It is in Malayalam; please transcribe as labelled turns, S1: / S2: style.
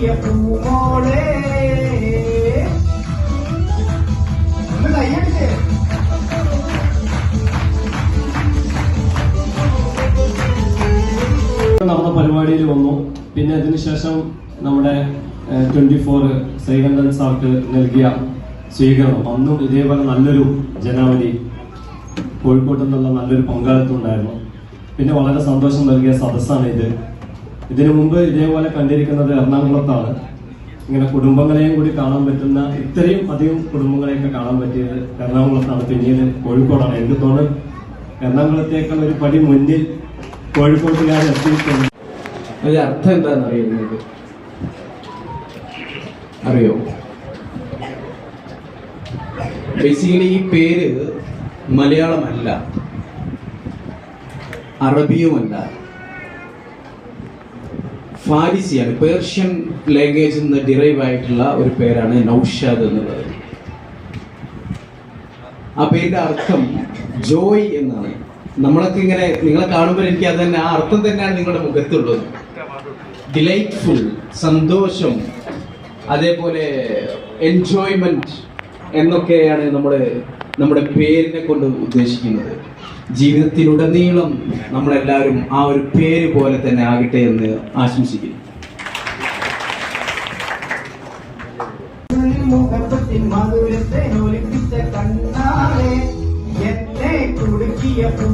S1: കുടുക്കിയ പൂമോളെ
S2: നമ്മുടെ പരിപാടിയിൽ വന്നു പിന്നെ അതിനുശേഷം നമ്മുടെ ട്വന്റി ഫോർ ശ്രീകണ്ഠൻ സാർക്ക് നൽകിയ സ്വീകരണം. അന്നും ഇതേപോലെ നല്ലൊരു ജനാവലി കോഴിക്കോട്ട് നിന്നുള്ള നല്ലൊരു പങ്കാളിത്തം ഉണ്ടായിരുന്നു. പിന്നെ വളരെ സന്തോഷം നൽകിയ സദസ്സാണ് ഇത്. ഇതിനു മുമ്പ് ഇതേപോലെ കണ്ടിരിക്കുന്നത് എറണാകുളത്താണ്. ഇങ്ങനെ കുടുംബങ്ങളെയും കൂടി കാണാൻ പറ്റുന്ന ഇത്രയും അധികം കുടുംബങ്ങളെയൊക്കെ കാണാൻ പറ്റിയത് എറണാകുളത്താണ്. പിന്നീട് കോഴിക്കോടാണ്. എനിക്ക് തോന്നുന്നു എറണാകുളത്തേക്കാൾ ഒരു പടി മുന്നിൽ കോഴിക്കോട്ടുകാർ എത്തിയിട്ടുണ്ട്.
S3: അതിന്റെ അർത്ഥം എന്താണെന്ന് അറിയുന്നത് അറിയോ? ബേസിക്കലി ഈ പേര് മലയാളമല്ല. അറബിയുമല്ല. ഫാരിസിയാണ്. പേർഷ്യൻ ലാംഗ്വേജിൽ നിന്ന് ഡിറൈവ് ആയിട്ടുള്ള ഒരു പേരാണ് നൗഷാദ് എന്നുള്ളത്. ആ പേരിന്റെ അർത്ഥം ജോയ് എന്നാണ്. നമ്മളൊക്കെ ഇങ്ങനെ നിങ്ങളെ കാണുമ്പോൾ എനിക്ക് അത് തന്നെ ആ അർത്ഥം തന്നെയാണ് നിങ്ങളുടെ മുഖത്തുള്ളത്. ഡിലൈറ്റ്ഫുൾ സന്തോഷം അതേപോലെ എൻജോയ്മെന്റ് എന്നൊക്കെയാണ് നമ്മുടെ നമ്മുടെ പേരിനെ കൊണ്ട് ഉദ്ദേശിക്കുന്നത്. ജീവിതത്തിലുടനീളം നമ്മളെല്ലാവരും ആ ഒരു പേര് പോലെ തന്നെ ആകട്ടെ എന്ന് ആശംസിക്കുന്നു.
S1: മുഖപ്പത്തിൻ ഒലിപ്പിച്ച കണ്ണാലെ എന്നെ കുടുക്കിയ പൂ